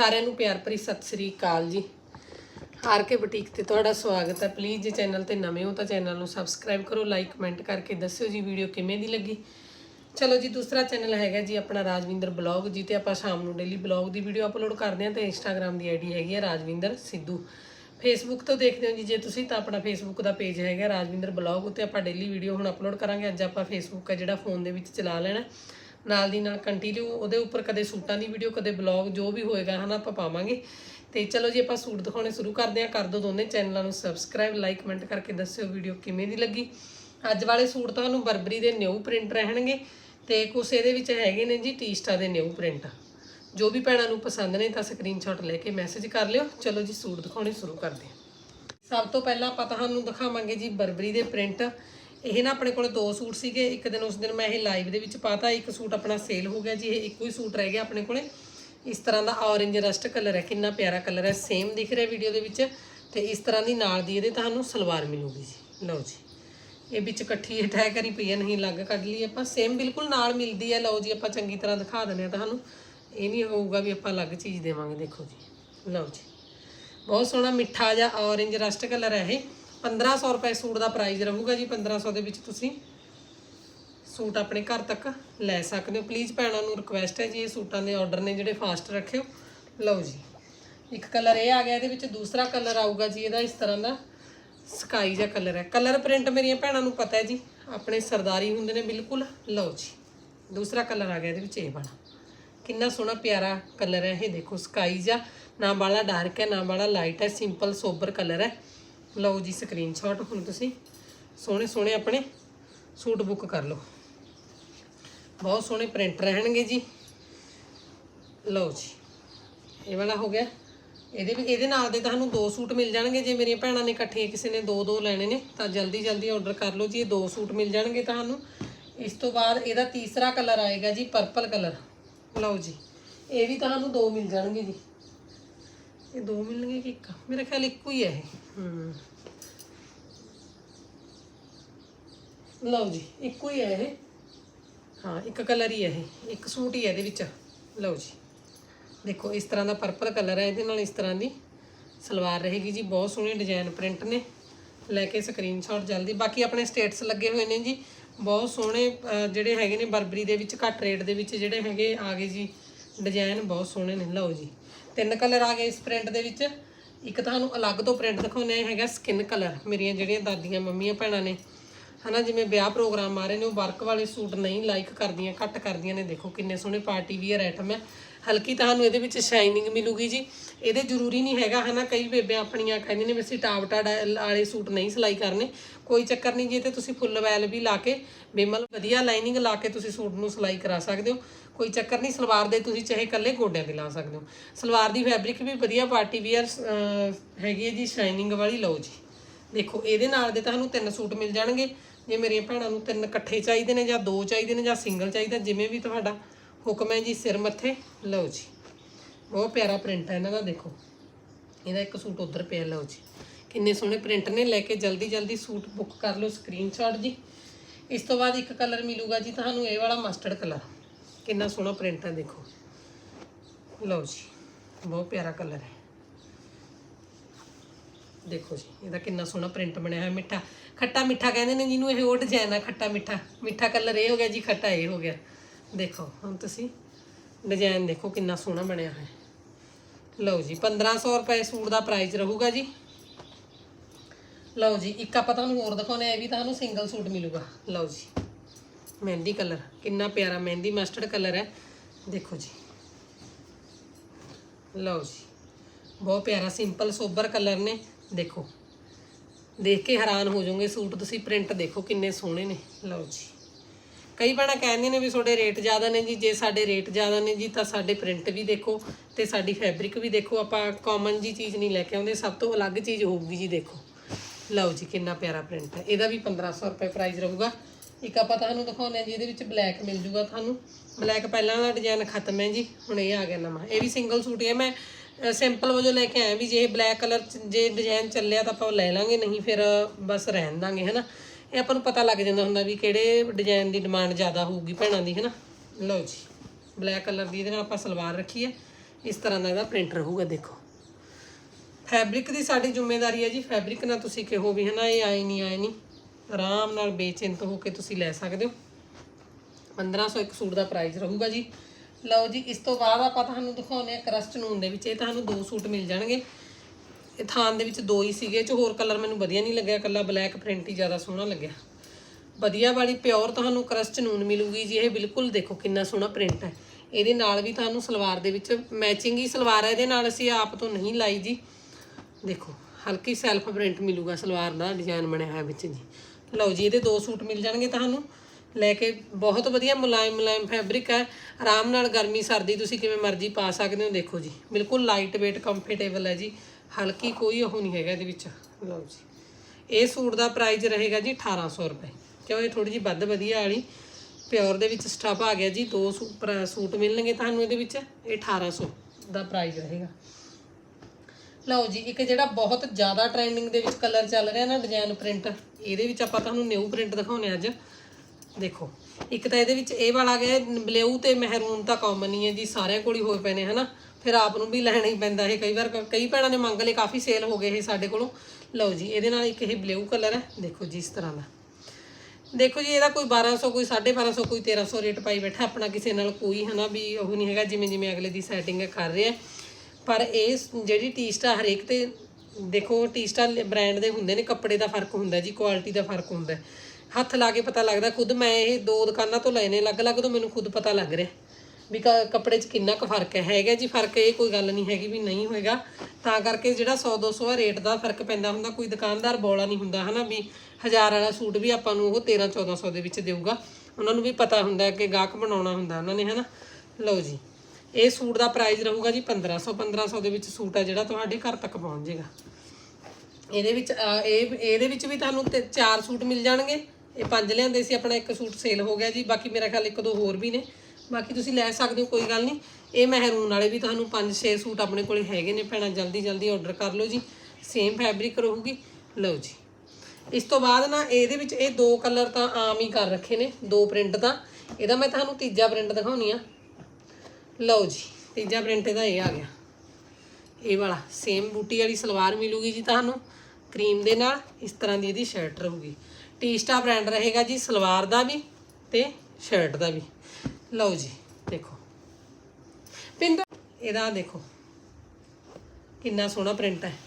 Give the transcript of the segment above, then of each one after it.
ਸਾਰਿਆਂ ਨੂੰ ਪਿਆਰ ਭਰੀ ਸਤਿ ਸ੍ਰੀ ਅਕਾਲ ਜੀ। ਹਾਰ ਕੇ ਬੁਟੀਕ ਤੇ ਤੁਹਾਡਾ ਸਵਾਗਤ ਹੈ। ਪਲੀਜ਼ ਜੇ ਚੈਨਲ ਤੇ ਨਵੇਂ ਹੋ ਤਾਂ ਚੈਨਲ ਨੂੰ ਸਬਸਕ੍ਰਾਈਬ ਕਰੋ ਲਾਈਕ ਕਮੈਂਟ ਕਰਕੇ ਦੱਸਿਓ ਜੀ ਵੀਡੀਓ ਕਿਵੇਂ ਦੀ ਲੱਗੀ। ਚਲੋ ਜੀ, ਦੂਸਰਾ ਚੈਨਲ ਹੈਗਾ ਜੀ ਆਪਣਾ ਰਾਜਵਿੰਦਰ ਬਲੌਗ ਜੀ ਤੇ ਆਪਾਂ ਸ਼ਾਮ ਨੂੰ ਡੇਲੀ ਬਲੌਗ ਦੀ ਵੀਡੀਓ ਅਪਲੋਡ ਕਰਦੇ ਹਾਂ ਤੇ ਇੰਸਟਾਗ੍ਰam ਦੀ ਆਈਡੀ ਹੈਗੀ ਹੈ ਰਾਜਵਿੰਦਰ ਸਿੱਧੂ। ਫੇਸਬੁੱਕ ਤੋਂ ਦੇਖਦੇ ਹੋ ਜੀ, ਜੇ ਤੁਸੀਂ ਤਾਂ ਆਪਣਾ ਫੇਸਬੁੱਕ ਦਾ ਪੇਜ ਹੈਗਾ ਰਾਜਵਿੰਦਰ ਬਲੌਗ, ਉੱਤੇ ਆਪਾਂ ਡੇਲੀ ਵੀਡੀਓ ਹੁਣ ਅਪਲੋਡ ਕਰਾਂਗੇ। ਅੱਜ ਆਪਾਂ ਫੇਸਬੁੱਕ ਹੈ ਜਿਹੜਾ ਫੋਨ ਦੇ ਵਿੱਚ ਚਲਾ ਲੈਣਾ। ਨਾਲ ਦੀ ਨਾਲ ਕੰਟੀਨਿਊ ਉਹਦੇ ਉੱਪਰ ਕਦੇ ਸੂਟਾਂ ਦੀ ਵੀਡੀਓ ਕਦੇ ਬਲੌਗ ਜੋ ਵੀ ਹੋਏਗਾ, ਹਨਾ, ਆਪਾਂ ਪਾਵਾਂਗੇ। ਤੇ ਚਲੋ ਜੀ, ਆਪਾਂ ਸੂਟ ਦਿਖਾਉਣੇ ਸ਼ੁਰੂ ਕਰਦੇ ਹਾਂ। ਕਰ ਦਿਓ ਦੋਨੇ ਚੈਨਲਾਂ ਨੂੰ ਸਬਸਕ੍ਰਾਈਬ ਲਾਈਕ ਕਮੈਂਟ ਕਰਕੇ ਦੱਸਿਓ ਵੀਡੀਓ ਕਿਵੇਂ ਦੀ ਲੱਗੀ। ਅੱਜ ਵਾਲੇ ਸੂਟ ਤੁਹਾਨੂੰ ਬਰਬਰੀ ਦੇ ਨਿਊ ਪ੍ਰਿੰਟ ਰਹਿਣਗੇ ਤੇ ਕੁਛ ਇਹਦੇ ਵਿੱਚ ਹੈਗੇ ਨੇ ਜੀ ਟੀਸਟਾ ਦੇ ਨਿਊ ਪ੍ਰਿੰਟ ਜੋ ਵੀ ਭੈਣਾਂ ਨੂੰ ਪਸੰਦ ਨੇ ਤਾਂ ਸਕਰੀਨਸ਼ਾਟ ਲੈ ਕੇ ਮੈਸੇਜ ਕਰ ਲਿਓ। ਚਲੋ ਜੀ, ਸੂਟ ਦਿਖਾਉਣੇ ਸ਼ੁਰੂ ਕਰਦੇ ਹਾਂ। ਸਭ ਤੋਂ ਪਹਿਲਾਂ ਆਪਾਂ ਤੁਹਾਨੂੰ ਦਿਖਾਵਾਂਗੇ ਜੀ ਬਰਬਰੀ ਦੇ ਪ੍ਰਿੰਟ ਇਹ ਨਾ ਆਪਣੇ ਕੋਲ ਦੋ ਸੂਟ ਸੀਗੇ, ਇੱਕ ਦਿਨ ਉਸ ਦਿਨ ਮੈਂ ਇਹ ਲਾਈਵ ਦੇ ਵਿੱਚ ਪਾਤਾ, ਇੱਕ ਸੂਟ ਆਪਣਾ ਸੇਲ ਹੋ ਗਿਆ ਜੀ, ਇਹ ਇੱਕੋ ਹੀ ਸੂਟ ਰਹਿ ਗਿਆ ਆਪਣੇ ਕੋਲੇ। ਇਸ ਤਰ੍ਹਾਂ ਦਾ ਔਰੇਂਜ ਰਸਟ ਕਲਰ ਹੈ, ਕਿੰਨਾ ਪਿਆਰਾ ਕਲਰ ਹੈ ਸੇਮ ਦਿਖ ਰਿਹਾ ਵੀਡੀਓ ਦੇ ਵਿੱਚ। ਤੇ ਇਸ ਤਰ੍ਹਾਂ ਦੀ ਨਾਲ ਦੀ ਇਹਦੇ ਤੁਹਾਨੂੰ ਸਲਵਾਰ ਮਿਲੂਗੀ ਜੀ। ਲਓ ਜੀ, ਇਹ ਵਿੱਚ ਇਕੱਠੀ ਅਟੈਕ ਕਰੀ ਪਈ ਹੈ, ਨਹੀਂ ਲੱਗ ਕੱਢ ਲਈ ਆਪਾਂ। ਸੇਮ ਬਿਲਕੁਲ ਨਾਲ ਮਿਲਦੀ ਹੈ, ਲਓ ਜੀ, ਆਪਾਂ ਚੰਗੀ ਤਰ੍ਹਾਂ ਦਿਖਾ ਦਿੰਦੇ ਆ ਤੁਹਾਨੂੰ। ਇਹ ਨਹੀਂ ਹੋਊਗਾ ਵੀ ਆਪਾਂ ਅਲੱਗ ਚੀਜ਼ ਦੇਵਾਂਗੇ, ਦੇਖੋ ਜੀ। ਲਓ ਜੀ, ਬਹੁਤ ਸੋਹਣਾ ਮਿੱਠਾ ਜਿਹਾ ਔਰੇਂਜ ਰਸਟ ਕਲਰ ਹੈ ਇਹ। 1500 ਰੁਪਏ ਸੂਟ ਦਾ ਪ੍ਰਾਈਸ ਰਹੂਗਾ ਜੀ 1500 ਦੇ ਵਿੱਚ ਤੁਸੀਂ ਸੂਟ ਆਪਣੇ ਘਰ ਤੱਕ ਲੈ ਸਕਦੇ ਹੋ। ਪਲੀਜ਼ ਭੈਣਾਂ ਨੂੰ ਰਿਕੁਐਸਟ ਹੈ ਜੀ, ਇਹ ਸੂਟਾਂ ਦੇ ਆਰਡਰ ਨੇ ਜਿਹੜੇ ਫਾਸਟ ਰੱਖਿਓ। ਲਓ ਜੀ, ਇੱਕ ਕਲਰ ਇਹ ਆ ਗਿਆ, ਇਹਦੇ ਵਿੱਚ ਦੂਸਰਾ ਕਲਰ ਆਊਗਾ ਜੀ, ਇਹਦਾ ਇਸ ਤਰ੍ਹਾਂ ਦਾ ਸਕਾਈ ਜਿਹਾ ਕਲਰ ਹੈ। ਕਲਰ ਪ੍ਰਿੰਟ ਮੇਰੀਆਂ ਭੈਣਾਂ ਨੂੰ ਪਤਾ ਹੈ ਜੀ, ਆਪਣੇ ਸਰਦਾਰੀ ਹੁੰਦੇ ਨੇ ਬਿਲਕੁਲ। ਲਓ ਜੀ, ਦੂਸਰਾ ਕਲਰ ਆ ਗਿਆ ਇਹਦੇ ਵਿੱਚ, ਇਹ ਵਾਲਾ। ਕਿੰਨਾ ਸੋਹਣਾ ਪਿਆਰਾ ਕਲਰ ਹੈ, ਇਹ ਦੇਖੋ ਸਕਾਈ ਜਿਹਾ। ਨਾ ਵਾਲ਼ਾ ਡਾਰਕ ਹੈ, ਨਾ ਵਾਲ਼ਾ ਲਾਈਟ ਹੈ ਸਿੰਪਲ ਸੋਬਰ ਕਲਰ ਹੈ। ਲਓ ਜੀ ਸਕਰੀਨਸ਼ਾਟ ਹੁਣ ਤੁਸੀਂ। ਸੋਹਣੇ ਸੋਹਣੇ ਆਪਣੇ ਸੂਟ ਬੁੱਕ ਕਰ ਲਓ। ਬਹੁਤ ਸੋਹਣੇ ਪ੍ਰਿੰਟ ਰਹਿਣਗੇ ਜੀ। ਲਓ ਜੀ। ਇਹ ਵਾਲਾ ਹੋ ਗਿਆ। ਇਹਦੇ ਵੀ ਇਹਦੇ ਨਾਲ ਦੇ ਤੁਹਾਨੂੰ ਦੋ ਸੂਟ ਮਿਲ ਜਾਣਗੇ। ਜੇ ਮੇਰੀਆਂ ਭੈਣਾਂ ਨੇ ਇਕੱਠੇ ਕਿਸੇ ਨੇ ਦੋ ਦੋ ਲੈਣੇ ਨੇ, ਤਾਂ ਜਲਦੀ ਜਲਦੀ ਆਰਡਰ ਕਰ ਲਓ ਜੀ। ਇਹ ਦੋ ਸੂਟ ਮਿਲ ਜਾਣਗੇ ਤੁਹਾਨੂੰ। ਇਸ ਤੋਂ ਬਾਅਦ ਇਹਦਾ ਤੀਸਰਾ ਕਲਰ ਆਏਗਾ ਜੀ ਪਰਪਲ ਕਲਰ। ਲਓ ਜੀ। ਇਹ ਵੀ ਤੁਹਾਨੂੰ ਦੋ ਮਿਲ ਜਾਣਗੇ ਜੀ। ਇਹ ਦੋ ਮਿਲਣਗੇ ਕਿ ਇੱਕ? ਮੇਰਾ ਖਿਆਲ ਇੱਕੋ ਹੀ ਹੈ ਇਹ। ਹੂੰ। ਲਓ ਜੀ, ਇੱਕੋ ਹੀ ਹੈ ਇਹ। ਹਾਂ, ਇੱਕ ਕਲਰ ਹੀ ਹੈ ਇਹ। ਇੱਕ ਸੂਟ ਹੀ ਹੈ ਇਹਦੇ ਵਿੱਚ। ਲਓ ਜੀ। ਦੇਖੋ, ਇਸ ਤਰ੍ਹਾਂ ਦਾ ਪਰਪਲ ਕਲਰ ਹੈ, ਇਹਦੇ ਨਾਲ ਇਸ ਤਰ੍ਹਾਂ ਦੀ ਸਲਵਾਰ ਰਹੇਗੀ ਜੀ। ਬਹੁਤ ਸੋਹਣੇ ਡਿਜ਼ਾਈਨ ਪ੍ਰਿੰਟ ਨੇ। ਲੈ ਕੇ ਸਕਰੀਨਸ਼ਾਟ ਜਲਦੀ। ਬਾਕੀ ਆਪਣੇ ਸਟੇਟਸ ਲੱਗੇ ਹੋਏ ਨੇ ਜੀ। ਬਹੁਤ ਸੋਹਣੇ ਜਿਹੜੇ ਹੈਗੇ ਨੇ ਬਰਬਰੀ ਦੇ ਵਿੱਚ, ਘੱਟ ਰੇਟ ਦੇ ਵਿੱਚ ਜਿਹੜੇ ਹੈਗੇ ਆ ਗਏ ਜੀ। ਡਿਜ਼ਾਈਨ ਬਹੁਤ ਸੋਹਣੇ ਨੇ। ਲਓ ਜੀ। ਤਿੰਨ ਕਲਰ ਆ ਗਏ ਇਸ ਪ੍ਰਿੰਟ ਦੇ ਵਿੱਚ। ਇੱਕ ਤੁਹਾਨੂੰ ਅਲੱਗ ਤੋਂ ਪ੍ਰਿੰਟ ਦਿਖਾਉਣੇ ਹੈਗਾ ਸਕਿਨ ਕਲਰ। ਮੇਰੀਆਂ ਜਿਹੜੀਆਂ ਦਾਦੀਆਂ ਮੰਮੀਆਂ ਭੈਣਾਂ ਨੇ। ਹਨਾ, ਜਿਵੇਂ ਵਿਆਹ ਪ੍ਰੋਗਰਾਮ ਆ ਰਹੇ ਨੇ, ਉਹ ਵਰਕ ਵਾਲੇ ਸੂਟ ਨਹੀਂ ਲਾਈਕ ਕਰਦੀਆਂ, ਘੱਟ ਕਰਦੀਆਂ ਨੇ। ਦੇਖੋ ਕਿੰਨੇ ਸੋਹਣੇ ਪਾਰਟੀ ਵੀਅਰ ਆਈਟਮ ਹੈ ਹਲਕੀ ਤੁਹਾਨੂੰ ਇਹਦੇ ਵਿੱਚ ਸ਼ਾਈਨਿੰਗ ਮਿਲੂਗੀ ਜੀ। ਇਹਦੇ ਜ਼ਰੂਰੀ ਨਹੀਂ ਹੈਗਾ ਹਨਾ, ਕਈ ਬੇਬਿਆਂ ਆਪਣੀਆਂ ਕਹਿੰਦੇ ਨੇ ਵੀ ਅਸੀਂ ਟਾਵਟਾ ਵਾਲੇ ਸੂਟ ਨਹੀਂ ਸਿਲਾਈ ਕਰਨੇ। ਕੋਈ ਚੱਕਰ ਨਹੀਂ ਜੇ ਤੇ ਤੁਸੀਂ ਫੁੱਲ ਵੈਲ ਵੀ ਲਾ ਕੇ, ਬੇਮਲ ਵਧੀਆ ਲਾਈਨਿੰਗ ਲਾ ਕੇ ਤੁਸੀਂ ਸੂਟ ਨੂੰ ਸਿਲਾਈ ਕਰਾ ਸਕਦੇ ਹੋ। ਕੋਈ ਚੱਕਰ ਨਹੀਂ, ਸਲਵਾਰ ਦੇ ਤੁਸੀਂ ਚਾਹੇ ਇਕੱਲੇ ਗੋਡਿਆਂ ਤੇ ਲਾ ਸਕਦੇ ਹੋ। ਸਲਵਾਰ ਦੀ ਫੈਬਰਿਕ ਵੀ ਵਧੀਆ ਪਾਰਟੀ ਵੀਅਰ ਹੈਗੀ ਹੈ ਜੀ ਸ਼ਾਈਨਿੰਗ ਵਾਲੀ, ਲਓ ਜੀ। ਦੇਖੋ, ਇਹਦੇ ਨਾਲ ਦੇ ਤੁਹਾਨੂੰ ਤਿੰਨ ਸੂਟ ਮਿਲ ਜਾਣਗੇ। ਜੇ ਮੇਰੀਆਂ ਭੈਣਾਂ ਨੂੰ ਤਿੰਨ ਇਕੱਠੇ ਚਾਹੀਦੇ ਨੇ ਜਾਂ ਦੋ ਚਾਹੀਦੇ ਨੇ ਜਾਂ ਸਿੰਗਲ ਚਾਹੀਦਾ, ਜਿਵੇਂ ਵੀ ਤੁਹਾਡਾ, ਹੁਕਮ ਹੈ ਜੀ ਸਿਰ ਮੱਥੇ, ਲਓ ਜੀ। ਬਹੁਤ ਪਿਆਰਾ ਪ੍ਰਿੰਟ ਹੈ ਇਹਨਾਂ ਦਾ, ਦੇਖੋ। ਇਹਦਾ ਇੱਕ ਸੂਟ ਉਧਰ ਪਿਆ, ਲਓ ਜੀ। ਕਿੰਨੇ ਸੋਹਣੇ ਪ੍ਰਿੰਟ ਨੇ, ਲੈ ਕੇ ਜਲਦੀ ਜਲਦੀ ਸੂਟ ਬੁੱਕ ਕਰ ਲਓ ਸਕਰੀਨਸ਼ਾਟ ਜੀ। ਇਸ ਤੋਂ ਬਾਅਦ ਇੱਕ ਕਲਰ ਮਿਲੂਗਾ ਜੀ ਤੁਹਾਨੂੰ, ਇਹ ਵਾਲਾ ਮਸਟਰਡ ਕਲਰ ਕਿੰਨਾ ਸੋਹਣਾ ਪ੍ਰਿੰਟ ਹੈ, ਦੇਖੋ। ਲਓ ਜੀ, ਬਹੁਤ ਪਿਆਰਾ ਕਲਰ ਹੈ। ਦੇਖੋ ਜੀ, ਇਹਦਾ ਕਿੰਨਾ ਸੋਹਣਾ ਪ੍ਰਿੰਟ ਬਣਿਆ ਹੋਇਆ ਮਿੱਠਾ। ਖੱਟਾ ਮਿੱਠਾ ਕਹਿੰਦੇ ਨੇ ਜਿਹਨੂੰ ਇਹ ਉਹ ਡਿਜ਼ਾਈਨ ਆ ਖੱਟਾ ਮਿੱਠਾ। ਮਿੱਠਾ ਕਲਰ ਇਹ ਹੋ ਗਿਆ ਜੀ, ਖੱਟਾ ਇਹ ਹੋ ਗਿਆ। ਦੇਖੋ, ਹੁਣ ਤੁਸੀਂ ਡਿਜ਼ਾਈਨ ਦੇਖੋ ਕਿੰਨਾ ਸੋਹਣਾ ਬਣਿਆ ਹੋਇਆ। ਲਓ ਜੀ 1500 ਰੁਪਏ ਸੂਟ ਦਾ ਪ੍ਰਾਈਸ ਰਹੂਗਾ ਜੀ। ਲਓ ਜੀ, ਇੱਕ ਆਪਾਂ ਤੁਹਾਨੂੰ ਹੋਰ ਦਿਖਾਉਣੇ ਆ ਵੀ ਤੁਹਾਨੂੰ ਸਿੰਗਲ ਸੂਟ ਮਿਲੂਗਾ। ਲਓ ਜੀ, ਮਹਿੰਦੀ ਕਲਰ ਕਿੰਨਾ ਪਿਆਰਾ ਮਹਿੰਦੀ ਮਸਟਰਡ ਕਲਰ ਹੈ। ਦੇਖੋ ਜੀ। ਲਓ ਜੀ, ਬਹੁਤ ਪਿਆਰਾ ਸਿੰਪਲ ਸੋਬਰ ਕਲਰ ਨੇ। ਦੇਖੋ। ਦੇਖ ਕੇ ਹੈਰਾਨ ਹੋ ਜਾਓਗੇ, ਸੂਟ ਤੁਸੀਂ ਪ੍ਰਿੰਟ ਦੇਖੋ ਕਿੰਨੇ ਸੋਹਣੇ ਨੇ। ਲਓ ਜੀ। ਕਈ ਬਣਾ ਕਹਿੰਦੇ ਨੇ ਵੀ ਤੁਹਾਡੇ ਰੇਟ ਜ਼ਿਆਦਾ ਨੇ ਜੀ, ਜੇ ਸਾਡੇ ਰੇਟ ਜ਼ਿਆਦਾ ਨੇ ਜੀ ਤਾਂ ਸਾਡੇ ਪ੍ਰਿੰਟ ਵੀ ਦੇਖੋ ਤੇ ਸਾਡੀ ਫੈਬਰਿਕ ਵੀ ਦੇਖੋ। ਆਪਾਂ ਕਾਮਨ ਜੀ ਚੀਜ਼ ਨਹੀਂ ਲੈ ਕੇ ਆਉਂਦੇ, ਸਭ ਤੋਂ ਅਲੱਗ ਚੀਜ਼ ਹੋਊਗੀ ਜੀ, ਦੇਖੋ। ਲਓ ਜੀ, ਕਿੰਨਾ ਪਿਆਰਾ ਪ੍ਰਿੰਟ ਹੈ। ਇਹਦਾ ਵੀ 1500 ਰੁਪਏ ਪ੍ਰਾਈਸ ਰਹੂਗਾ। ਇੱਕ ਆਪਾਂ ਤੁਹਾਨੂੰ ਦਿਖਾਉਂਦੇ ਹਾਂ ਜੀ, ਇਹਦੇ ਵਿੱਚ ਬਲੈਕ ਮਿਲ ਜੂਗਾ ਤੁਹਾਨੂੰ। ਬਲੈਕ ਪਹਿਲਾਂ ਵਾਲਾ ਡਿਜ਼ਾਈਨ ਖਤਮ ਹੈ ਜੀ, ਹੁਣ ਇਹ ਆ ਗਿਆ ਨਵਾਂ। ਇਹ ਵੀ ਸਿੰਗਲ ਸੂਟ ਹੀ ਹੈ। ਮੈਂ ਸਿੰਪਲ ਵਜੋਂ ਲੈ ਕੇ ਆਇਆ ਵੀ ਜੇ ਬਲੈਕ ਕਲਰ ਜੇ ਡਿਜ਼ਾਈਨ ਚੱਲਿਆ ਤਾਂ ਆਪਾਂ ਉਹ ਲੈ ਲਾਂਗੇ, ਨਹੀਂ ਫਿਰ ਬਸ ਰਹਿਣ ਦਾਂਗੇ, ਹਨਾ? ਇਹ ਆਪਾਂ ਨੂੰ ਪਤਾ ਲੱਗ ਜਾਂਦਾ ਹੁੰਦਾ ਵੀ ਕਿਹੜੇ ਡਿਜ਼ਾਈਨ ਦੀ ਡਿਮਾਂਡ ਜ਼ਿਆਦਾ ਹੋਊਗੀ ਭੈਣਾਂ ਦੀ, ਹਨਾ? ਲਓ ਜੀ ਬਲੈਕ ਕਲਰ ਦੀ ਇਹਦੇ ਨਾਲ ਆਪਾਂ ਸਲਵਾਰ ਰੱਖੀ ਹੈ। ਇਸ ਤਰ੍ਹਾਂ ਦਾ ਇਹਦਾ ਪ੍ਰਿੰਟ ਰਹੂਗਾ, ਦੇਖੋ। ਫੈਬਰਿਕ ਦੀ ਸਾਡੀ ਜ਼ਿੰਮੇਵਾਰੀ ਹੈ ਜੀ ਫੈਬਰਿਕ ਨਾਲ ਤੁਸੀਂ ਕਿਹੋ ਵੀ, ਹਨਾ, ਇਹ ਆਏ ਨਹੀਂ ਆਏ ਨਹੀਂ। ਆਰਾਮ ਨਾਲ ਬੇਚਿੰਤ ਹੋ ਕੇ ਤੁਸੀਂ ਲੈ ਸਕਦੇ ਹੋ। 1500 ਇੱਕ ਸੂਟ ਦਾ ਪ੍ਰਾਈਸ ਰਹੂਗਾ ਜੀ। ਲਓ ਜੀ, ਇਸ ਤੋਂ ਬਾਅਦ ਆਪਾਂ ਤੁਹਾਨੂੰ ਦਿਖਾਉਂਦੇ ਆ ਕਰਸਟ ਨੂਨ ਦੇ ਵਿੱਚ। ਇਹ ਤੁਹਾਨੂੰ ਦੋ ਸੂਟ ਮਿਲ ਜਾਣਗੇ। ਇਹ ਥਾਨ ਦੇ ਵਿੱਚ ਦੋ ਹੀ ਸੀਗੇ, ਇਹ ਚ ਹੋਰ ਕਲਰ ਮੈਨੂੰ ਵਧੀਆ ਨਹੀਂ ਲੱਗਿਆ। ਕੱਲਾ ਬਲੈਕ ਪ੍ਰਿੰਟ ਹੀ ਜ਼ਿਆਦਾ ਸੋਹਣਾ ਲੱਗਿਆ। ਵਧੀਆ ਵਾਲੀ ਪਿਓਰ ਤੁਹਾਨੂੰ ਕਰਸਟ ਨੂਨ ਮਿਲੂਗੀ ਜੀ। ਇਹ ਬਿਲਕੁਲ ਦੇਖੋ ਕਿੰਨਾ ਸੋਹਣਾ ਪ੍ਰਿੰਟ ਹੈ। ਇਹਦੇ ਨਾਲ ਵੀ ਤੁਹਾਨੂੰ ਸਲਵਾਰ ਦੇ ਵਿੱਚ ਮੈਚਿੰਗ ਹੀ ਸਲਵਾਰ ਹੈ। ਇਹਦੇ ਨਾਲ ਅਸੀਂ ਆਪ ਤੋਂ ਨਹੀਂ ਲਾਈ ਜੀ। ਦੇਖੋ, ਹਲਕੀ ਸੈਲਫ ਪ੍ਰਿੰਟ ਮਿਲੂਗਾ ਸਲਵਾਰ ਦਾ ਡਿਜ਼ਾਈਨ ਬਣਿਆ ਹੋਇਆ ਵਿੱਚ ਜੀ। ਲਓ ਜੀ, ਇਹਦੇ ਦੋ ਸੂਟ ਮਿਲ ਜਾਣਗੇ ਤੁਹਾਨੂੰ। ਲੈ ਕੇ ਬਹੁਤ ਵਧੀਆ ਮੁਲਾਇਮ ਮੁਲਾਇਮ ਫੈਬਰਿਕ ਹੈ। ਆਰਾਮ ਨਾਲ ਗਰਮੀ, ਸਰਦੀ ਤੁਸੀਂ ਕਿਵੇਂ ਮਰਜ਼ੀ ਪਾ ਸਕਦੇ ਹੋ, ਦੇਖੋ ਜੀ। ਬਿਲਕੁਲ ਲਾਈਟ weight ਕੰਫਰਟੇਬਲ ਹੈ ਜੀ। ਹਲਕੀ ਕੋਈ ਉਹ ਨਹੀਂ ਹੈਗਾ ਇਹਦੇ ਵਿੱਚ। ਲਓ ਜੀ। ਇਹ ਸੂਟ ਦਾ ਪ੍ਰਾਈਸ ਰਹੇਗਾ ਜੀ 1800 ਰੁਪਏ। ਕਿਉਂ, ਇਹ ਥੋੜੀ ਜਿਹੀ ਵੱਧ ਵਧੀਆ ਵਾਲੀ, ਪਿਓਰ ਦੇ ਵਿੱਚ ਸਟਫ ਆ ਗਿਆ ਜੀ। ਦੋ ਸੂ- ਪ੍ਰ- ਸੂਟ ਮਿਲਣਗੇ ਤੁਹਾਨੂੰ ਇਹਦੇ ਵਿੱਚ। ਇਹ 1800 ਦਾ ਪ੍ਰਾਈਸ ਰਹੇਗਾ। ਲਓ ਜੀ, ਇੱਕ ਜਿਹੜਾ ਬਹੁਤ ਜ਼ਿਆਦਾ ਟ੍ਰੈਂਡਿੰਗ ਦੇ ਵਿੱਚ ਕਲਰ ਚੱਲ ਰਿਹਾ ਨਾ ਡਿਜ਼ਾਈਨ ਪ੍ਰਿੰਟ ਇਹਦੇ ਵਿੱਚ ਆਪਾਂ ਤੁਹਾਨੂੰ ਨਿਊ ਪ੍ਰਿੰਟ ਦਿਖਾਉਣੇ ਅੱਜ। ਦੇਖੋ, ਇੱਕ ਤਾਂ ਇਹਦੇ ਵਿੱਚ ਇਹ ਵਾਲਾ ਗਿਆ ਬਲੂ ਤੇ ਮਹਿਰੂਨ ਤਾਂ ਕਾਮਨ ਹੀ ਹੈ ਜੀ, ਸਾਰਿਆਂ ਕੋਲ ਹੀ ਹੋਏ ਪਏ ਨੇ ਹਨਾ? ਫਿਰ ਆਪ ਨੂੰ ਵੀ ਲੈਣਾ ਹੀ ਪੈਂਦਾ ਇਹ ਕਈ ਵਾਰ, ਕਈ ਭੈਣਾਂ ਨੇ ਮੰਗ ਲਏ, ਕਾਫੀ ਸੇਲ ਹੋ ਗਏ ਇਹ ਸਾਡੇ ਕੋਲੋਂ। ਲਓ ਜੀ, ਇਹਦੇ ਨਾਲ ਇੱਕ ਇਹ ਬਲੂ ਕਲਰ ਹੈ, ਦੇਖੋ ਜੀ ਇਸ ਤਰ੍ਹਾਂ ਦਾ। ਦੇਖੋ ਜੀ, ਇਹਦਾ ਕੋਈ 1200 ਕੋਈ 1250 ਕੋਈ 1300 ਰੇਟ ਪਾਈ ਬੈਠਾ, ਆਪਣਾ ਕਿਸੇ ਨਾਲ ਕੋਈ, ਹਨਾ, ਵੀ ਉਹ ਨਹੀਂ ਹੈਗਾ, ਜਿਵੇਂ ਜਿਵੇਂ ਅਗਲੇ ਦੀ ਸੈਟਿੰਗ ਕਰ ਰਿਹਾ। ਪਰ ਇਹ ਜਿਹੜੀ ਟੀਸਟਾ ਹਰੇਕ ਤੇ, ਦੇਖੋ ਟੀਸਟਾ ਬ੍ਰਾਂਡ ਦੇ ਹੁੰਦੇ ਨੇ, ਕੱਪੜੇ ਦਾ ਫ਼ਰਕ ਹੁੰਦਾ ਜੀ ਕੁਆਲਿਟੀ ਦਾ ਫ਼ਰਕ ਹੁੰਦਾ। ਹੱਥ ਲਾ ਕੇ ਪਤਾ ਲੱਗਦਾ, ਖੁਦ ਮੈਂ ਇਹ ਦੋ ਦੁਕਾਨਾਂ ਤੋਂ ਲਏ ਨੇ ਅਲੱਗ-ਅਲੱਗ ਤੋਂ ਮੈਨੂੰ ਖੁਦ ਪਤਾ ਲੱਗ ਰਿਹਾ। ਵੀ ਕੱਪੜੇ 'ਚ ਕਿੰਨਾ ਕੁ ਫ਼ਰਕ ਹੈ, ਹੈਗਾ ਜੀ ਫ਼ਰਕ, ਇਹ ਕੋਈ ਗੱਲ ਨਹੀਂ ਹੈਗੀ ਵੀ ਨਹੀਂ ਹੋਏਗਾ। ਤਾਂ ਕਰਕੇ ਜਿਹੜਾ 100 200 ਰੇਟ ਦਾ ਫ਼ਰਕ ਪੈਂਦਾ ਹੁੰਦਾ, ਕੋਈ ਦੁਕਾਨਦਾਰ ਬੋਲਾ ਨਹੀਂ ਹੁੰਦਾ, ਹਨਾ ਵੀ ਹਜ਼ਾਰ ਵਾਲਾ ਸੂਟ ਵੀ ਆਪਾਂ ਨੂੰ ਉਹ 13 1400 ਦੇ ਵਿੱਚ ਦੇਊਗਾ। ਉਹਨਾਂ ਨੂੰ ਵੀ ਪਤਾ ਹੁੰਦਾ ਕਿ ਗਾਹਕ ਬਣਾਉਣਾ ਹੁੰਦਾ ਉਹਨਾਂ ਨੇ, ਹਨਾ। ਲਓ ਜੀ, ਇਹ ਸੂਟ ਦਾ ਪ੍ਰਾਈਸ ਰਹੂਗਾ ਜੀ 1500 1500 ਦੇ ਵਿੱਚ ਸੂਟ ਆ ਜਿਹੜਾ ਤੁਹਾਡੇ ਘਰ ਤੱਕ ਪਹੁੰਚ ਜਾਏਗਾ ਇਹਦੇ ਵਿੱਚ ਇਹ, ਇਹਦੇ ਵਿੱਚ ਵੀ ਤੁਹਾਨੂੰ ਚਾਰ ਸੂਟ ਮਿਲ ਜਾਣਗੇ। ਇਹ ਪੰਜ ਲਿਆਂਦੇ ਸੀ, ਆਪਣਾ ਇੱਕ ਸੂਟ ਸੇਲ ਹੋ ਗਿਆ ਜੀ, ਬਾਕੀ ਮੇਰਾ ਖਿਆਲ ਇੱਕ ਦੋ ਹੋਰ ਵੀ ਨੇ। ਬਾਕੀ ਤੁਸੀਂ ਲੈ ਸਕਦੇ ਹੋ, ਕੋਈ ਗੱਲ ਨਹੀਂ। ਇਹ ਮਹਿਰੂਨ ਵਾਲੇ ਵੀ ਤੁਹਾਨੂੰ ਪੰਜ ਛੇ ਸੂਟ ਆਪਣੇ ਕੋਲੇ ਹੈਗੇ ਨੇ ਭੈਣਾਂ, ਜਲਦੀ ਜਲਦੀ ਆਰਡਰ ਕਰ ਲਓ ਜੀ। ਸੇਮ ਫੈਬਰਿਕ ਰਹੂਗੀ। ਲਓ ਜੀ। ਇਸ ਤੋਂ ਬਾਅਦ ਨਾ, ਇਹਦੇ ਵਿੱਚ ਇਹ ਦੋ ਕਲਰ ਤਾਂ ਆਮ ਹੀ ਕਰ ਰੱਖੇ ਨੇ, ਦੋ ਪ੍ਰਿੰਟ ਤਾਂ। ਇਹਦਾ ਮੈਂ ਤੁਹਾਨੂੰ ਤੀਜਾ ਪ੍ਰਿੰਟ ਦਿਖਾਉਣੀ ਆ। ਲਓ ਜੀ, ਤੀਜਾ ਪ੍ਰਿੰਟ ਇਹਦਾ ਇਹ ਆ ਗਿਆ। ਇਹ ਵਾਲਾ ਸੇਮ ਬੂਟੀ ਵਾਲੀ ਸਲਵਾਰ ਮਿਲੂਗੀ ਜੀ ਤੁਹਾਨੂੰ, ਕਰੀਮ ਦੇ ਨਾਲ। ਇਸ ਤਰ੍ਹਾਂ ਦੀ ਇਹਦੀ ਸ਼ਰਟ ਰਹੂਗੀ। ਟੀਸਟਾ ਬ੍ਰਾਂਡ ਰਹੇਗਾ ਜੀ ਸਲਵਾਰ ਦਾ ਵੀ ਤੇ ਸ਼ਰਟ ਦਾ ਵੀ। ਲਓ ਜੀ, ਦੇਖੋ। ਪਿੰਡ ਇਹਦਾ ਦੇਖੋ। ਕਿੰਨਾ ਸੋਹਣਾ ਪ੍ਰਿੰਟ ਹੈ।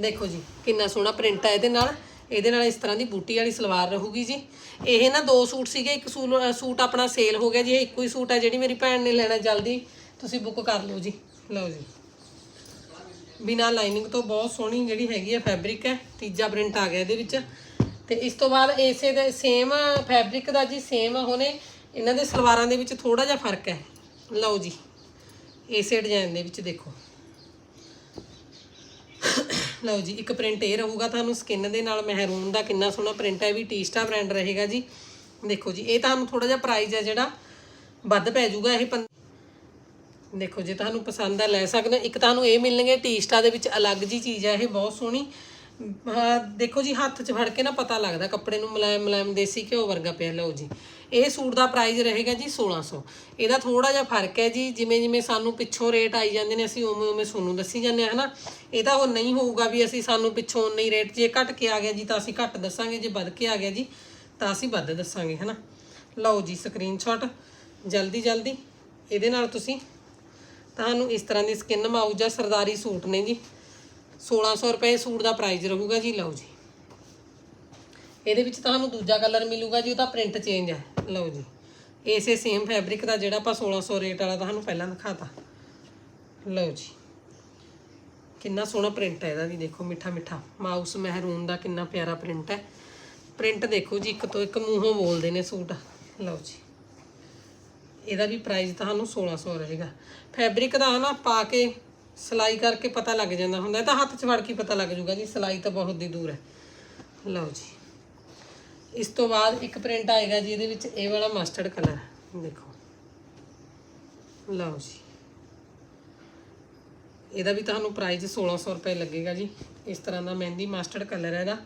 ਦੇਖੋ ਜੀ, ਕਿੰਨਾ ਸੋਹਣਾ ਪ੍ਰਿੰਟ ਹੈ ਇਹਦੇ ਨਾਲ। ਇਹਦੇ ਨਾਲ ਇਸ ਤਰ੍ਹਾਂ ਦੀ ਬੂਟੀ ਵਾਲੀ ਸਲਵਾਰ ਰਹੂਗੀ ਜੀ। ਇਹ ਨਾ ਦੋ ਸੂਟ ਸੀਗੇ, ਇੱਕ ਸੂਲ- ਸੂਟ ਆਪਣਾ ਸੇਲ ਹੋ ਗਿਆ ਜੀ। ਇਹ ਇੱਕੋ ਹੀ ਸੂਟ ਹੈ ਜਿਹੜੀ ਮੇਰੀ ਭੈਣ ਨੇ ਲੈਣਾ ਜਲਦੀ। ਤੁਸੀਂ ਬੁੱਕ ਕਰ ਲਓ ਜੀ। ਲਓ ਜੀ। ਬਿਨਾ ਲਾਈਨਿੰਗ ਤੋਂ ਬਹੁਤ ਸੋਹਣੀ ਜਿਹੜੀ ਹੈਗੀ ਹੈ ਫੈਬਰਿਕ ਹੈ, ਤੀਜਾ ਪ੍ਰਿੰਟ ਆ ਗਿਆ ਇਹਦੇ ਵਿੱਚ। ਤੇ ਇਸ ਤੋਂ ਬਾਅਦ ਇਸੇ ਦੇ ਸੇਮ ਫੈਬਰਿਕ ਦਾ ਜੀ ਸੇਮ ਹੋਣੇ ਇਹਨਾਂ ਦੇ ਸਲਵਾਰਾਂ ਦੇ ਵਿੱਚ ਥੋੜਾ ਜਿਹਾ ਫ਼ਰਕ ਹੈ। ਲਓ ਜੀ ਇਸੇ ਡਿਜ਼ਾਈਨ ਦੇ ਵਿੱਚ ਦੇਖੋ। ਲਓ ਜੀ, ਇੱਕ ਪ੍ਰਿੰਟ ਇਹ ਰਹੂਗਾ ਤੁਹਾਨੂੰ ਸਕਿਨ ਦੇ ਨਾਲ ਮਹਿਰੂਨ ਦਾ ਕਿੰਨਾ ਸੋਹਣਾ ਪ੍ਰਿੰਟ ਹੈ ਵੀ ਟੀਸਟਾ ਬ੍ਰਾਂਡ ਰਹੇਗਾ ਜੀ। ਦੇਖੋ ਜੀ, ਇਹ ਤੁਹਾਨੂੰ ਥੋੜਾ ਜਿਹਾ ਪ੍ਰਾਈਸ ਹੈ ਜਿਹੜਾ, ਵੱਧ ਪੈ ਜਾਊਗਾ ਇਹ ਪੰ- ਦੇਖੋ, ਜੇ ਤੁਹਾਨੂੰ ਪਸੰਦ ਆ, ਲੈ ਸਕਦੇ ਹੋ। ਇੱਕ ਤੁਹਾਨੂੰ ਇਹ ਮਿਲਣਗੇ, ਟੀ-ਸਟਾ ਦੇ ਵਿੱਚ ਅਲੱਗ ਜੀ ਚੀਜ਼ ਆ, ਇਹ ਬਹੁਤ ਸੋਹਣੀ। ਹਾਂ, ਦੇਖੋ ਜੀ, ਹੱਥ 'ਚ ਫੜ ਕੇ ਨਾ ਪਤਾ ਲੱਗਦਾ, ਕੱਪੜੇ ਨੂੰ ਮੁਲਾਇਮ ਮੁਲਾਇਮ ਦੇਸੀ ਘਿਓ ਵਰਗਾ ਪਿਆ, ਲਓ ਜੀ। ਇਹ ਸੂਟ ਦਾ ਪ੍ਰਾਈਸ ਰਹੇਗਾ ਜੀ 1600 ਇਹਦਾ ਥੋੜਾ ਜਿਹਾ ਫ਼ਰਕ ਹੈ ਜੀ, ਜਿਵੇਂ ਜਿਵੇਂ ਸਾਨੂੰ ਪਿੱਛੋਂ ਰੇਟ ਆਈ ਜਾਂਦੇ ਨੇ, ਅਸੀਂ ਉਵੇਂ ਉਵੇਂ ਤੁਹਾਨੂੰ ਦੱਸੀ ਜਾਂਦੇ ਹਾਂ ਹਨਾ? ਤਾਂ ਉਹ ਨਹੀਂ ਹੋਊਗਾ ਵੀ ਅਸੀਂ ਸਾਨੂੰ ਪਿੱਛੋਂ ਨਹੀਂ ਰੇਟ ਜੇ ਘਟ ਕੇ ਆ ਗਿਆ ਜੀ, ਤਾਂ ਅਸੀਂ ਘੱਟ ਦੱਸਾਂਗੇ, ਜੇ ਵੱਧ ਕੇ ਆ ਗਿਆ ਜੀ, ਤਾਂ ਅਸੀਂ ਵੱਧ ਦੱਸਾਂਗੇ, ਹਨਾ? ਲਓ ਜੀ ਸਕਰੀਨਸ਼ਾਟ ਜਲਦੀ ਜਲਦੀ। ਇਹਦੇ ਨਾਲ ਤੁਸੀਂ ਤੁਹਾਨੂੰ ਇਸ ਤਰ੍ਹਾਂ ਦੀ ਸਕਿਨ ਮਾਊਜਾ ਸਰਦਾਰੀ ਸੂਟ ਨੇ ਜੀ। 1600 ਰੁਪਏ ਸੂਟ ਦਾ ਪ੍ਰਾਈਸ ਰਹੂਗਾ ਜੀ, ਲਓ ਜੀ। ਇਹਦੇ ਵਿੱਚ ਤੁਹਾਨੂੰ ਦੂਜਾ ਕਲਰ ਮਿਲੂਗਾ ਜੀ, ਉਹਦਾ ਪ੍ਰਿੰਟ ਚੇਂਜ ਹੈ ਲਓ ਜੀ। ਇਸੇ ਸੇਮ ਫੈਬਰਿਕ ਦਾ ਜਿਹੜਾ ਆਪਾਂ 1600 ਰੇਟ ਵਾਲਾ ਤੁਹਾਨੂੰ ਪਹਿਲਾਂ ਦਿਖਾਤਾ। ਲਓ ਜੀ। ਕਿੰਨਾ ਸੋਹਣਾ ਪ੍ਰਿੰਟ ਹੈ ਇਹਦਾ ਵੀ, ਦੇਖੋ ਮਿੱਠਾ ਮਿੱਠਾ। ਮਾਊਸ ਮਹਿਰੂਨ ਦਾ ਕਿੰਨਾ ਪਿਆਰਾ ਪ੍ਰਿੰਟ ਹੈ। ਪ੍ਰਿੰਟ ਦੇਖੋ ਜੀ, ਇੱਕ ਤੋਂ ਇੱਕ ਮੂੰਹੋਂ ਬੋਲਦੇ ਨੇ ਸੂਟ। ਲਓ ਜੀ। ਇਹਦਾ ਵੀ ਪ੍ਰਾਈਸ ਤੁਹਾਨੂੰ 1600 ਰਹੇਗਾ। ਫੈਬਰਿਕ ਦਾ ਨਾ ਪਾ ਕੇ ਸਿਲਾਈ ਕਰਕੇ ਪਤਾ ਲੱਗ ਜਾਂਦਾ ਹੁੰਦਾ ਤਾਂ ਹੱਥ 'ਚ ਫੜ ਕੇ ਪਤਾ ਲੱਗ ਜੂਗਾ ਜੀ, ਸਿਲਾਈ ਤਾਂ ਬਹੁਤ ਦੀ ਦੂਰ ਹੈ। ਲਓ ਜੀ। ਇਸ ਤੋਂ ਬਾਅਦ ਇੱਕ ਪ੍ਰਿੰਟ ਆਏਗਾ ਜੀ, ਇਹਦੇ ਵਿੱਚ ਇਹ ਵਾਲਾ ਮਸਟਰਡ ਕਲਰ ਦੇਖੋ। ਲਓ ਜੀ। ਇਹਦਾ ਵੀ ਤੁਹਾਨੂੰ ਪ੍ਰਾਈਸ 1600 ਰੁਪਏ ਲੱਗੇਗਾ ਜੀ। ਇਸ ਤਰ੍ਹਾਂ ਦਾ ਮਹਿੰਦੀ ਮਸਟਰਡ ਕਲਰ ਹੈ ਇਹਦਾ।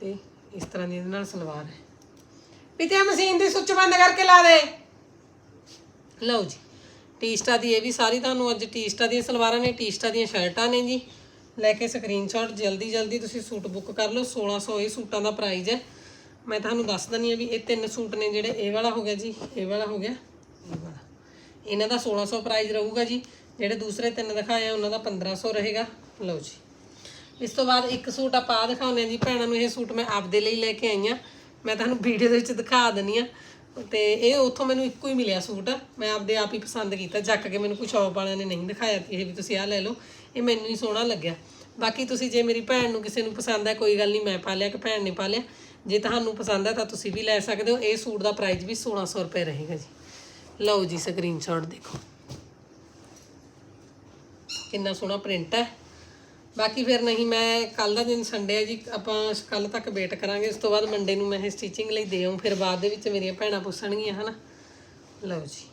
ਤੇ ਇਸ ਤਰ੍ਹਾਂ ਦੀ ਇਹਦੇ ਨਾਲ ਸਲਵਾਰ ਹੈ। ਵੀ ਤੇ ਮਸ਼ੀਨ ਦੀ ਸੁੱਚ ਬੰਦ ਕਰਕੇ ਲਾ ਦੇ। ਲਓ ਜੀ, ਟੀਸਟਾ ਦੀ ਇਹ ਵੀ ਸਾਰੀ ਤੁਹਾਨੂੰ ਅੱਜ ਟੀਸਟਾ ਦੀਆਂ ਸਲਵਾਰਾਂ ਨੇ, ਟੀਸਟਾ ਦੀਆਂ ਸ਼ਰਟਾਂ ਨੇ ਜੀ। ਲੈ ਕੇ ਸਕਰੀਨਸ਼ਾਟ ਜਲਦੀ ਜਲਦੀ ਤੁਸੀਂ ਸੂਟ ਬੁੱਕ ਕਰ ਲਓ 1600 ਇਹ ਸੂਟਾਂ ਦਾ ਪ੍ਰਾਈਸ ਹੈ। ਮੈਂ ਤੁਹਾਨੂੰ ਦੱਸ ਦਿੰਦੀ ਆ ਵੀ ਇਹ ਤਿੰਨ ਸੂਟ ਨੇ ਜਿਹੜੇ, ਇਹ ਵਾਲਾ ਹੋ ਗਿਆ ਜੀ, ਇਹ ਵਾਲਾ ਹੋ ਗਿਆ। ਇਹ ਵਾਲਾ। ਇਹਨਾਂ ਦਾ 1600 ਪ੍ਰਾਈਸ ਰਹੂਗਾ ਜੀ, ਜਿਹੜੇ ਦੂਸਰੇ ਤਿੰਨ ਦਿਖਾਏ ਆ, ਉਹਨਾਂ ਦਾ 1500 ਰਹੇਗਾ। ਲਓ ਜੀ। ਇਸ ਤੋਂ ਬਾਅਦ ਇੱਕ ਸੂਟ ਆਪਾਂ ਆਹ ਦਿਖਾਉਂਦੇ ਆ ਜੀ, ਭੈਣਾਂ ਨੂੰ ਇਹ ਸੂਟ ਮੈਂ ਆਪਦੇ ਲਈ ਲੈ ਕੇ ਆਈ ਆ ਮੈਂ ਤੁਹਾਨੂੰ ਵੀਡੀਓ ਦੇ ਵਿੱਚ ਦਿਖਾ ਦਿੰਨੀ ਆ ਤੇ ਇਹ ਉੱਥੋਂ ਮੈਨੂੰ ਇੱਕੋ ਹੀ ਮਿਲਿਆ ਸੂਟ। ਮੈਂ ਆਪਦੇ ਆਪ ਹੀ ਪਸੰਦ ਕੀਤਾ। ਚੱਕ ਕੇ ਮੈਨੂੰ ਕੋਈ ਸ਼ੌਪ ਵਾਲਿਆਂ ਨੇ ਨਹੀਂ ਦਿਖਾਇਆ ਕਿ ਇਹ ਵੀ ਤੁਸੀਂ ਆਹ ਲੈ ਲਓ। ਇਹ ਮੈਨੂੰ ਹੀ ਸੋਹਣਾ ਲੱਗਿਆ। ਬਾਕੀ ਤੁਸੀਂ ਜੇ ਮੇਰੀ ਭੈਣ ਨੂੰ ਕਿਸੇ ਨੂੰ ਪਸੰਦ ਹੈ, ਕੋਈ ਗੱਲ ਨਹੀਂ, ਮੈਂ ਪਾ ਲਿਆ ਕਿ ਭੈਣ ਨੇ ਪਾ ਲਿਆ। ਜੇ ਤੁਹਾਨੂੰ ਪਸੰਦ ਹੈ ਤਾਂ ਤੁਸੀਂ ਵੀ ਲੈ ਸਕਦੇ ਹੋ। ਇਹ ਸੂਟ ਦਾ ਪ੍ਰਾਈਸ ਵੀ 1600 ਰੁਪਏ ਰਹੇਗਾ ਜੀ। ਲਓ ਜੀ ਸਕਰੀਨਸ਼ਾਟ ਦੇਖੋ। ਕਿੰਨਾ ਸੋਹਣਾ ਪ੍ਰਿੰਟ ਹੈ। ਬਾਕੀ ਫਿਰ ਨਹੀਂ, ਮੈਂ ਕੱਲ ਦਾ ਦਿਨ ਸੰਡੇ ਹੈ ਜੀ, ਆਪਾਂ ਕੱਲ ਤੱਕ ਵੇਟ ਕਰਾਂਗੇ। ਉਸ ਤੋਂ ਬਾਅਦ ਮੰਡੇ ਨੂੰ ਮੈਂ ਇਹ ਸਟਿਚਿੰਗ ਲਈ ਦੇ ਫਿਰ ਬਾਅਦ ਦੇ ਵਿੱਚ ਮੇਰੀਆਂ ਭੈਣਾਂ ਪੁੱਛਣਗੀਆਂ, ਹਨਾ? ਲਓ ਜੀ।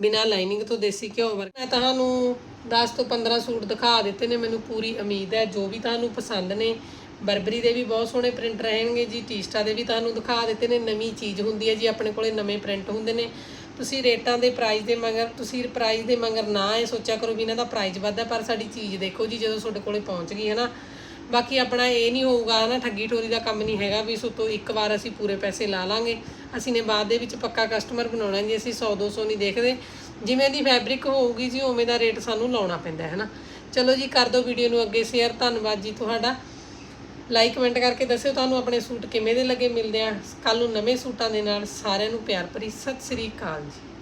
ਬਿਨਾ ਲਾਈਨਿੰਗ ਤੋਂ ਦੇਸੀ ਘਿਓ ਵਰਕ ਮੈਂ ਤੁਹਾਨੂੰ 10 ਤੋਂ 15 ਸੂਟ ਦਿਖਾ ਦਿੱਤੇ ਨੇ, ਮੈਨੂੰ ਪੂਰੀ ਉਮੀਦ ਹੈ। ਜੋ ਵੀ ਤੁਹਾਨੂੰ ਪਸੰਦ ਨੇ, ਬਰਬਰੀ ਦੇ ਵੀ ਬਹੁਤ ਸੋਹਣੇ ਪ੍ਰਿੰਟ ਰਹਿਣਗੇ ਜੀ, ਟੀਸਟਾ ਦੇ ਵੀ ਤੁਹਾਨੂੰ ਦਿਖਾ ਦਿੱਤੇ ਨੇ। ਨਵੀਂ ਚੀਜ਼ ਹੁੰਦੀ ਹੈ ਜੀ, ਆਪਣੇ ਕੋਲੇ ਨਵੇਂ ਪ੍ਰਿੰਟ ਹੁੰਦੇ ਨੇ। ਤੁਸੀਂ ਰੇਟਾਂ ਦੇ ਪ੍ਰਾਈਸ ਦੇ ਮਗਰ, ਤੁਸੀਂ ਪ੍ਰਾਈਸ ਦੇ ਮਗਰ ਨਾ ਇਹ ਸੋਚਿਆ ਕਰੋ ਵੀ ਇਹਨਾਂ ਦਾ ਪ੍ਰਾਈਸ ਵੱਧਦਾ ਪਰ ਸਾਡੀ ਚੀਜ਼ ਦੇਖੋ ਜੀ, ਜਦੋਂ ਤੁਹਾਡੇ ਕੋਲੇ ਪਹੁੰਚ ਗਈ ਹੈ ਨਾ, ਬਾਕੀ ਆਪਣਾ ਇਹ ਨਹੀਂ ਹੋਊਗਾ ਨਾ ਠੱਗੀ ਠੋਰੀ ਦਾ ਕੰਮ ਨਹੀਂ ਹੈਗਾ ਵੀ ਸੋ ਤੋਂ ਇੱਕ ਵਾਰ ਅਸੀਂ ਪੂਰੇ ਪੈਸੇ ਲਾ ਲਾਂਗੇ। ਅਸੀਂ ਨੇ ਬਾਅਦ ਦੇ ਵਿੱਚ ਪੱਕਾ ਕਸਟਮਰ ਬਣਾਉਣਾ ਜੀ, ਅਸੀਂ 100 200 ਨਹੀਂ ਦੇਖਦੇ। ਜਿਵੇਂ ਦੀ ਫੈਬਰਿਕ ਹੋਊਗੀ ਜੀ, ਉਵੇਂ ਦਾ ਰੇਟ ਸਾਨੂੰ ਲਾਉਣਾ ਪੈਂਦਾ ਹੈ ਨਾ। ਚਲੋ ਜੀ, ਕਰ ਦਿਓ ਵੀਡੀਓ ਨੂੰ ਅੱਗੇ ਸ਼ੇਅਰ ਧੰਨਵਾਦ ਜੀ ਤੁਹਾਡਾ। ਲਾਈਕ ਕਮੈਂਟ ਕਰਕੇ ਦੱਸਿਓ ਤੁਹਾਨੂੰ ਆਪਣੇ ਸੂਟ ਕਿਵੇਂ ਦੇ ਲੱਗੇ ਮਿਲਦੇ ਆ। ਕੱਲ ਨੂੰ ਨਵੇਂ ਸੂਟਾਂ ਦੇ ਨਾਲ ਸਾਰਿਆਂ ਨੂੰ ਪਿਆਰ ਭਰੀ ਸਤਿ ਸ੍ਰੀ ਅਕਾਲ ਜੀ।